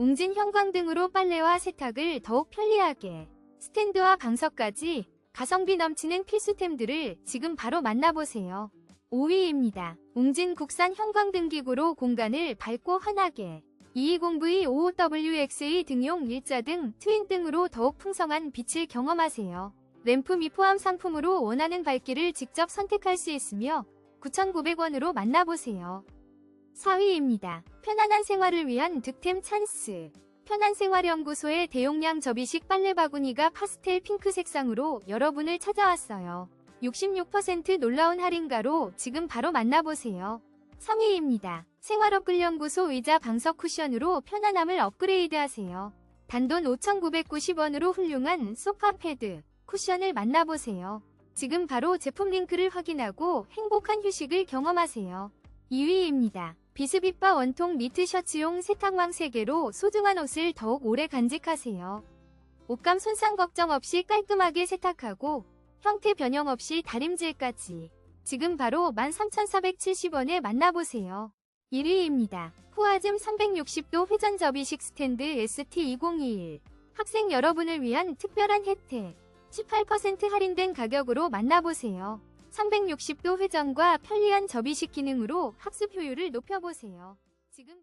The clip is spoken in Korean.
웅진 형광 등으로 빨래와 세탁을 더욱 편리하게 스탠드와 방석까지 가성비 넘치는 필수템들을 지금 바로 만나보세요. 5위입니다. 웅진 국산 형광등 기구로 공간을 밝고 환하게 220V 55WXA 등용 일자 등 트윈 등으로 더욱 풍성한 빛을 경험하세요. 램프 미 포함 상품으로 원하는 밝기를 직접 선택할 수 있으며 9,900원으로 만나보세요. 4위입니다. 편안한 생활을 위한 득템 찬스. 편안생활연구소의 대용량 접이식 빨래 바구니가 파스텔 핑크 색상으로 여러분을 찾아왔어요. 66% 놀라운 할인가로 지금 바로 만나보세요. 3위입니다. 생활업글연구소 의자 방석 쿠션으로 편안함을 업그레이드하세요. 단돈 5,990원으로 훌륭한 소파 패드, 쿠션을 만나보세요. 지금 바로 제품 링크를 확인하고 행복한 휴식을 경험하세요. 2위입니다. 비스빗바 원통 니트 셔츠용 세탁망 3개로 소중한 옷을 더욱 오래 간직하세요. 옷감 손상 걱정 없이 깔끔하게 세탁하고 형태 변형 없이 다림질까지 지금 바로 13,470원에 만나보세요. 1위입니다. 후아즘 360도 회전 접이식 스탠드 ST2021 학생 여러분을 위한 특별한 혜택 18% 할인된 가격으로 만나보세요. 360도 회전과 편리한 접이식 기능으로 학습 효율을 높여보세요. 지금